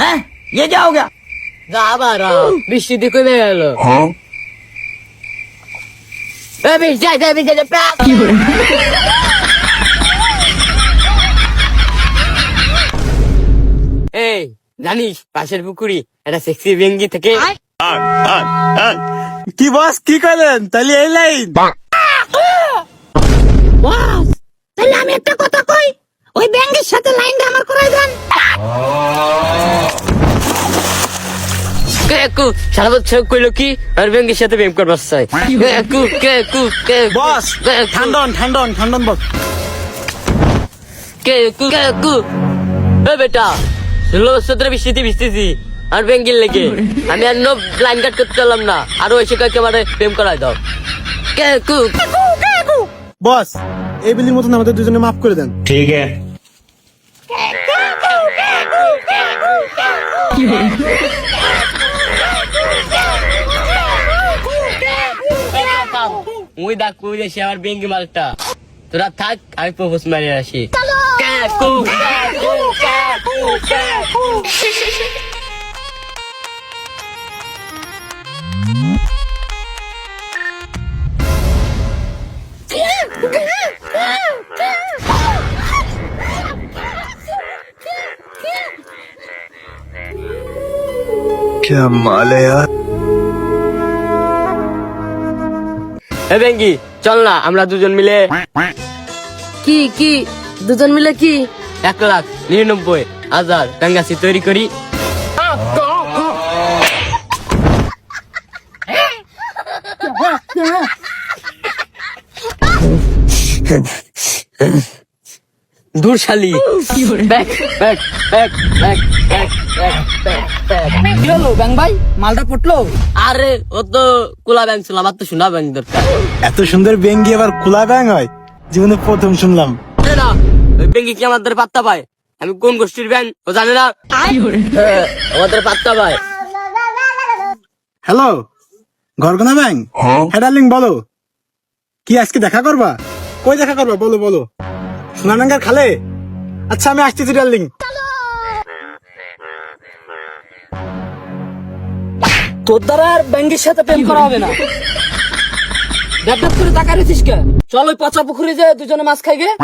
হ্যাঁ ये जाओगे যাবারা বৃষ্টি দিয়ে কমে গেল হ্যাঁ বৃষ্টি যাই যাই বৃষ্টি জানিস পাশের পুকুরি একটা সেক্সি বেঙ্গি থেকে কি বস কি করলেন? তাহলে এই লাইন তাহলে আমি একটা কথা কই? ওই ব্যাংকের সাথে লাইনটা আমার করাই দেন। কে কু সারা বছর কইলো কি? আর বেঙ্গির সাথে প্রেম করবার চাই। বস ঠান্ডন ঠান্ডন ঠান্ডন বস এ বেটা আর ব্যাংকিং লেগে। আমি আর লাইন কাট করতে পারলাম না। আর ওই কয়েককে প্রেম করাই দাও। কু বস এই বিলির মতন আমাদের দুজনে মাফ করে দেন। ঠিক আছে। ওই দা কই যাচ্ছি আমার ব্যাংকে মালটা। তোরা থাক আমি প্রপোজ মারিয়ে আসি। क्या माल है यार এ বেঙ্গি চল না আমরা দুজন মিলে কি কি দুজন মিলে কি এক লাখ নিরানব্বই হাজার টাঙ্গাসি তৈরি করি। ভাই? আরে ছিল আমার তো ব্যাং এত সুন্দর ব্যাঙ্গি আবার কুলা ব্যাং হয়? জীবনে প্রথম শুনলাম। না ব্যাঙ্গি কি আমাদের পাত্তা পায়? আমি কোন গোষ্ঠীর ব্যাংক ও জানে না। হ্যাঁ, আমাদের পাত্তা পায় হ্যালো ঘরগনা ব্যাং? হ্যাঁ। ডার্লিং বলো। কি আজকে দেখা করবা? কই দেখা করবা? বলো বলো। সোনানাঙ্গার খালে? আচ্ছা আমি আসতেছি ডার্লিং। তোর দ্বারা আর ব্যাংকের সাথে প্রেম করা হবে না। ড্যাপ করে টাকা রেছিস কে? চল ওই পচা পুকুরে যে দুজনে মাছ খাই গে